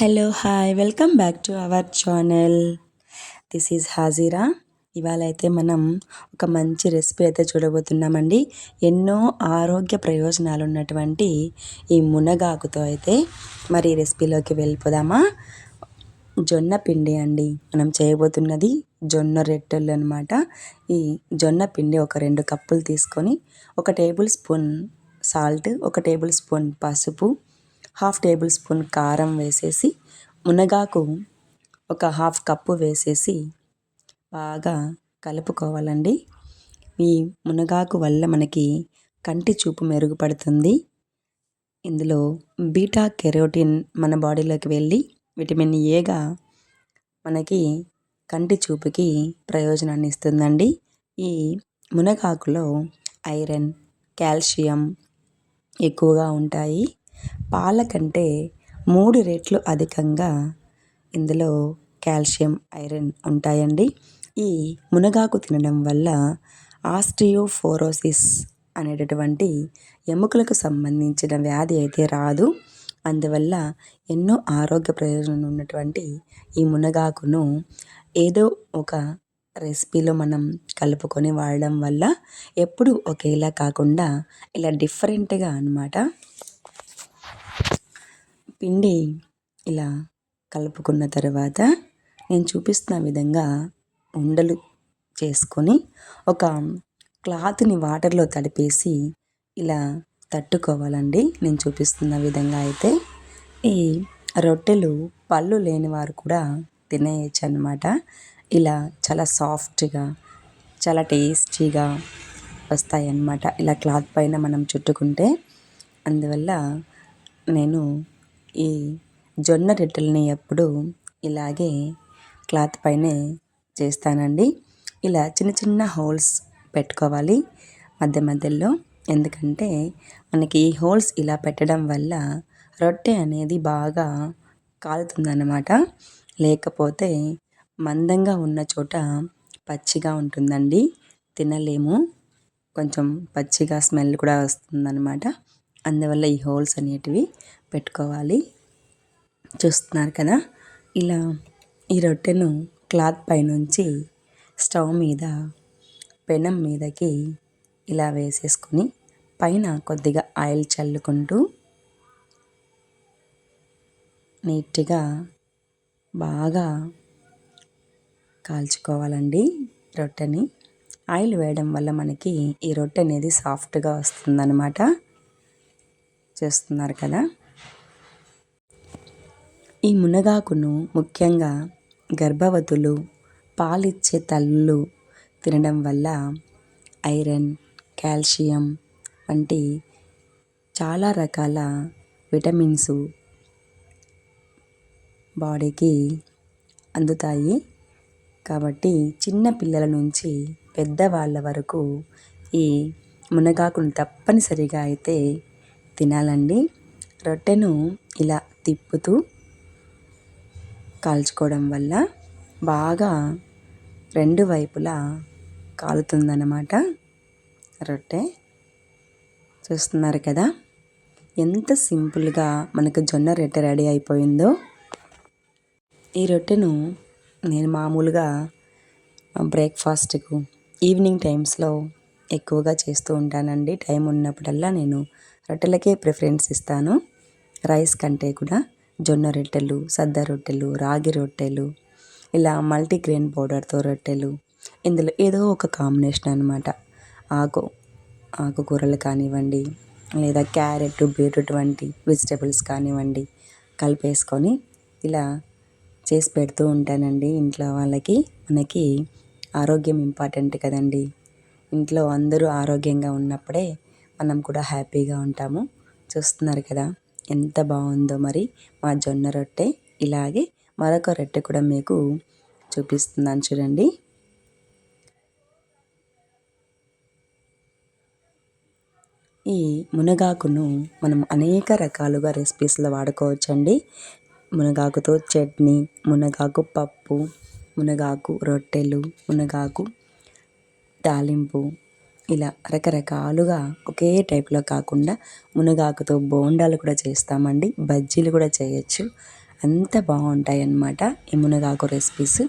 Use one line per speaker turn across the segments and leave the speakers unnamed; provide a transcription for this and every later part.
Hello hi welcome back to our channel this is Hajira ఇవాళ అయితే మనం ఒక మంచి రెసిపీ అయితే చూడబోతున్నామండి. ఎన్నో ఆరోగ్య ప్రయోజనాలు ఉన్నటువంటి ఈ మునగాకుతో అయితే మరి రెసిపీలోకి వెళ్ళిపోదామా? జొన్న పిండి అండి. మనం చేయబోతున్నది జొన్న రొట్టెలు అనమాట ఈ జొన్న పిండి ఒక రెండు కప్పులు తీసుకొని ఒక టేబుల్ స్పూన్ సాల్ట్ ఒక టేబుల్ స్పూన్ పసుపు హాఫ్ టేబుల్ స్పూన్ కారం వేసేసి మునగాకు ఒక హాఫ్ కప్పు వేసేసి బాగా కలుపుకోవాలండి. ఈ మునగాకు వల్ల మనకి కంటి చూపు మెరుగుపడుతుంది. ఇందులో బీటా కెరోటిన్ మన బాడీలోకి వెళ్ళి విటమిన్ ఏగా మనకి కంటి చూపుకి ప్రయోజనాన్ని ఇస్తుందండి. ఈ మునగాకులో ఐరన్ కాల్షియం ఎక్కువగా ఉంటాయి. పాల కంటే మూడు రెట్లు అధికంగా ఇందులో కాల్షియం ఐరన్ ఉంటాయండి. ఈ మునగాకు తినడం వల్ల ఆస్ట్రియోఫోరోసిస్ అనేటటువంటి ఎముకలకు సంబంధించిన వ్యాధి అయితే రాదు. అందువల్ల ఎన్నో ఆరోగ్య ప్రయోజనాలు ఉన్నటువంటి ఈ మునగాకును ఏదో ఒక రెసిపీలో మనం కలుపుకొని వాడడం వల్ల ఎప్పుడు ఒకేలా కాకుండా ఇలా డిఫరెంట్గా అనమాట పిండి ఇలా కలుపుకున్న తర్వాత నేను చూపిస్తున్న విధంగా ఉండలు చేసుకొని ఒక క్లాత్ని వాటర్లో తడిపేసి ఇలా తట్టుకోవాలండి. నేను చూపిస్తున్న విధంగా అయితే ఈ రొట్టెలు పళ్ళు లేని వారు కూడా తినేయచ్చు అనమాట ఇలా చాలా సాఫ్ట్గా చాలా టేస్టీగా వస్తాయి అన్నమాట. ఇలా క్లాత్ పైన మనం చుట్టుకుంటే అందువల్ల నేను ఈ జొన్న రొట్టెలని ఎప్పుడు ఇలాగే క్లాత్ పైనే చేస్తానండి. ఇలా చిన్న చిన్న హోల్స్ పెట్టుకోవాలి మధ్య మధ్యలో. ఎందుకంటే మనకి ఈ హోల్స్ ఇలా పెట్టడం వల్ల రొట్టె అనేది బాగా కాలుతుందన్నమాట. లేకపోతే మందంగా ఉన్న చోట పచ్చిగా ఉంటుందండి. తినలేము. కొంచెం పచ్చిగా స్మెల్ కూడా వస్తుందన్నమాట. అందువల్ల ఈ హోల్స్ అనేటివి పెట్టుకోవాలి. చూస్తున్నారు కదా? ఇలా ఈ రొట్టెను క్లాత్ పైనుంచి స్టవ్ మీద పెనం మీదకి ఇలా వేసేసుకొని పైన కొద్దిగా ఆయిల్ చల్లుకుంటూ నీట్గా బాగా కాల్చుకోవాలండి రొట్టెని. ఆయిల్ వేయడం వల్ల మనకి ఈ రొట్టె అనేది సాఫ్ట్గా వస్తుందన్నమాట. చేస్తున్నారు కదా. ఈ మునగాకును ముఖ్యంగా గర్భవతులు పాలిచ్చే తల్లులు తినడం వల్ల ఐరన్ కాల్షియం వంటి చాలా రకాల విటమిన్స్ బాడీకి అందుతాయి. కాబట్టి చిన్న పిల్లల నుంచి పెద్దవాళ్ళ వరకు ఈ మునగాకును తప్పనిసరిగా అయితే తినాలండి. రొట్టెను ఇలా తిప్పుతూ కాల్చుకోవడం వల్ల బాగా రెండు వైపులా కాలుతుందన్నమాట రొట్టె. చూస్తున్నారు కదా? ఎంత సింపుల్గా మనకు జొన్న రొట్టె రెడీ అయిపోయిందో. ఈ రొట్టెను నేను మామూలుగా బ్రేక్ఫాస్ట్కు ఈవినింగ్ టైమ్స్లో ఎక్కువగా చేస్తూ ఉంటానండి. టైం ఉన్నప్పుడల్లా నేను రొట్టెలకే ప్రిఫరెన్స్ ఇస్తాను. రైస్ కంటే కూడా జొన్న రొట్టెలు సద్ద రొట్టెలు రాగి రొట్టెలు ఇలా మల్టీగ్రెయిన్ పౌడర్తో రొట్టెలు. ఇందులో ఏదో ఒక కాంబినేషన్ అనమాట ఆకు ఆకుకూరలు కానివ్వండి లేదా క్యారెట్ బీట్రూట్ వంటి వెజిటేబుల్స్ కానివ్వండి కలిపేసుకొని ఇలా చేసి పెడుతూ ఉంటానండి ఇంట్లో వాళ్ళకి. మనకి ఆరోగ్యం ఇంపార్టెంట్ కదండి. ఇంట్లో అందరూ ఆరోగ్యంగా ఉన్నప్పుడే మనం కూడా హ్యాపీగా ఉంటాము. చూస్తున్నారు కదా ఎంత బాగుందో మరి మా జొన్న రొట్టె. ఇలాగే మరొక రొట్టె కూడా మీకు చూపిస్తున్నాను చూడండి. ఈ మునగాకును మనం అనేక రకాలుగా రెసిపీస్లో వాడుకోవచ్చండి. మునగాకుతో చట్నీ మునగాకు పప్పు మునగాకు రొట్టెలు మునగాకు తాలింపు ఇలా రకరకాలుగా ఒకే టైప్లో కాకుండా మునగాకుతో బోండాలు కూడా చేస్తామండి. బజ్జీలు కూడా చేయొచ్చు. అంత బాగుంటాయి అన్నమాట ఈ మునగాకు రెసిపీస్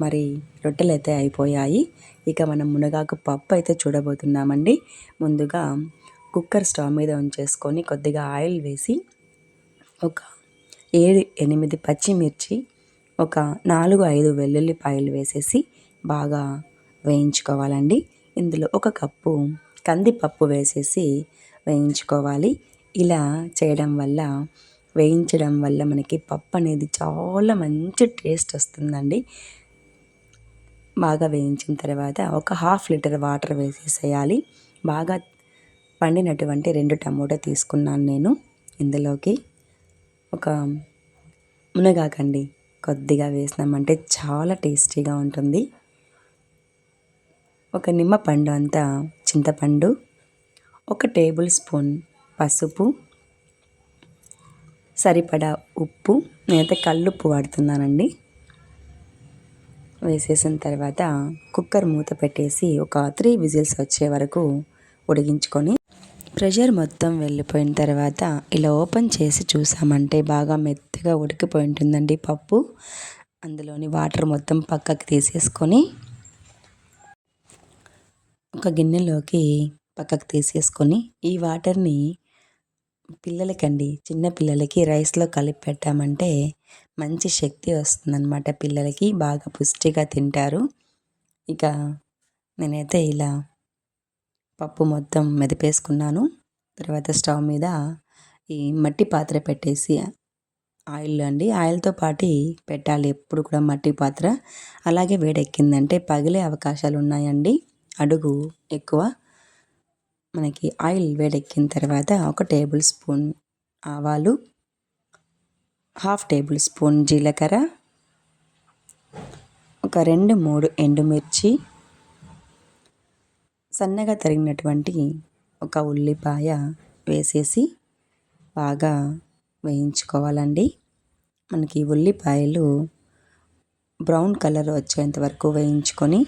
మరి రొట్టెలు అయితే అయిపోయాయి. ఇక మనం మునగాకు పప్పు అయితే చూడబోతున్నామండి. ముందుగా కుక్కర్ స్టవ్ మీద ఉంచేసుకొని కొద్దిగా ఆయిల్ వేసి ఒక ఏడు ఎనిమిది పచ్చిమిర్చి ఒక నాలుగు ఐదు వెల్లుల్లిపాయలు వేసేసి బాగా వేయించుకోవాలండి. ఇందులో ఒక కప్పు కందిపప్పు వేసేసి వేయించుకోవాలి. ఇలా చేయడం వల్ల వేయించడం వల్ల మనకి పప్పు అనేది చాలా మంచి టేస్ట్ వస్తుందండి. బాగా వేయించిన తర్వాత ఒక హాఫ్ లీటర్ వాటర్ వేసేసేయాలి. బాగా పండినటువంటి రెండు టమోటా తీసుకున్నాను నేను. ఇందులోకి ఒక మునగాకండి కొద్దిగా వేసినామంటే చాలా టేస్టీగా ఉంటుంది. ఒక నిమ్మపండు అంతా చింతపండు ఒక టేబుల్ స్పూన్ పసుపు సరిపడా ఉప్పు నేనైతే కల్లుప్పు వాడుతున్నానండి. వేసేసిన తర్వాత కుక్కర్ మూత పెట్టేసి ఒక త్రీ విజిల్స్ వచ్చే వరకు ఉడిగించుకొని ప్రెషర్ మొత్తం వెళ్ళిపోయిన తర్వాత ఇలా ఓపెన్ చేసి చూసామంటే బాగా మెత్తగా ఉడికిపోయి ఉంటుందండి పప్పు. అందులోని వాటర్ మొత్తం పక్కకి తీసేసుకొని ఒక గిన్నెలోకి పక్కకు తీసేసుకొని ఈ వాటర్ని పిల్లలకండి చిన్న పిల్లలకి రైస్లో కలిపి పెట్టామంటే మంచి శక్తి వస్తుందన్నమాట. పిల్లలకి బాగా పుష్టిగా తింటారు. ఇక నేనైతే ఇలా పప్పు మొత్తం మెదిపేసుకున్నాను. తర్వాత స్టవ్ మీద ఈ మట్టి పాత్ర పెట్టేసి ఆయిల్ అండి. ఆయిల్తో పాటు పెట్టాలి ఎప్పుడు కూడా మట్టి పాత్ర. అలాగే వేడెక్కిందంటే పగిలే అవకాశాలు ఉన్నాయండి అడుగు ఎక్కువ. మనకి ఆయిల్ వేడెక్కిన తర్వాత ఒక టేబుల్ స్పూన్ ఆవాలు హాఫ్ టేబుల్ స్పూన్ జీలకర్ర ఒక రెండు మూడు ఎండుమిర్చి సన్నగా తరిగినటువంటి ఒక ఉల్లిపాయ వేసేసి బాగా వేయించుకోవాలండి. మనకి ఉల్లిపాయలు బ్రౌన్ కలర్ వచ్చేంత వరకు వేయించుకొని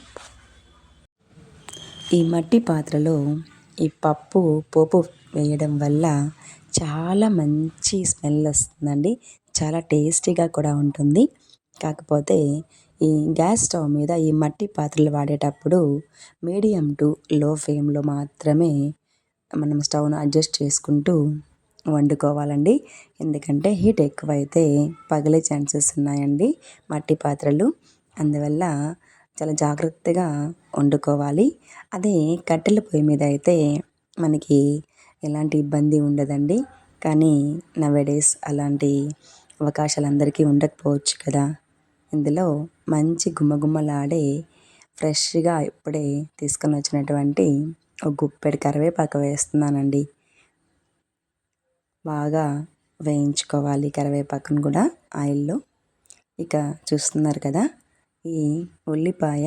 ఈ మట్టి పాత్రలో ఈ పప్పు పోపు వేయడం వల్ల చాలా మంచి స్మెల్ వస్తుందండి. చాలా టేస్టీగా కూడా ఉంటుంది. కాకపోతే ఈ గ్యాస్ స్టవ్ మీద ఈ మట్టి పాత్రలు వాడేటప్పుడు మీడియం టు లో ఫ్లేమ్లో మాత్రమే మనం స్టవ్ను అడ్జస్ట్ చేసుకుంటూ వండుకోవాలండి. ఎందుకంటే హీట్ ఎక్కువైతే పగిలే ఛాన్సెస్ ఉన్నాయండి మట్టి పాత్రలు. అందువల్ల చాలా జాగ్రత్తగా వండుకోవాలి. అదే కట్టెల పొయ్యి మీద అయితే మనకి ఎలాంటి ఇబ్బంది ఉండదండి. కానీ నవేడేస్ అలాంటి అవకాశాలు అందరికీ ఉండకపోవచ్చు కదా. ఇందులో మంచి గుమ్మగుమ్మలాడే ఫ్రెష్గా ఇప్పుడే తీసుకొని వచ్చినటువంటి ఒక గుప్పెడు కరివేపాకు వేస్తున్నానండి. బాగా వేయించుకోవాలి కరివేపాకును కూడా ఆయిల్లో. ఇక చూస్తున్నారు కదా ఈ ఉల్లిపాయ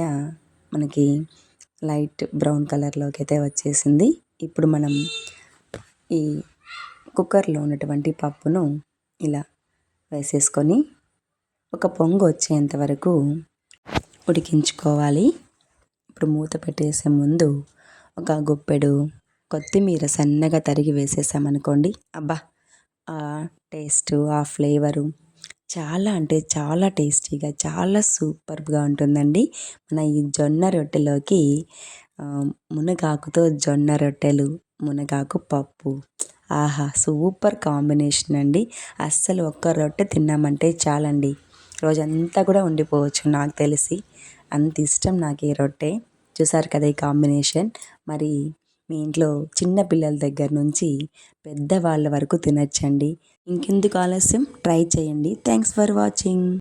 మనకి లైట్ బ్రౌన్ కలర్లోకి అయితే వచ్చేసింది. ఇప్పుడు మనం ఈ కుక్కర్లో ఉన్నటువంటి పప్పును ఇలా వేసేసుకొని ఒక పొంగు వచ్చేంత వరకు ఉడికించుకోవాలి. ఇప్పుడు మూత పెట్టేసే ముందు ఒక గుప్పెడు కొత్తిమీర సన్నగా తరిగి వేసేసామనుకోండి. అబ్బా! ఆ టేస్ట్ ఆ ఫ్లేవరు చాలా అంటే చాలా టేస్టీగా చాలా సూపర్గా ఉంటుందండి. మన ఈ జొన్న రొట్టెలోకి మునగాకుతో జొన్న రొట్టెలు మునగాకు పప్పు. ఆహా సూపర్ కాంబినేషన్ అండి. అస్సలు ఒక్క రొట్టె తిన్నామంటే చాలండి. రోజంతా కూడా ఉండిపోవచ్చు నాకు తెలిసి. అంత ఇష్టం నాకు ఈ రొట్టె. చూసారు కదా ఈ కాంబినేషన్. మరి మీ ఇంట్లో చిన్న పిల్లల దగ్గర నుంచి పెద్దవాళ్ళ వరకు తినచ్చండి. ఇంకెందుకు ఆలస్యం? ట్రై చేయండి. Thanks for watching.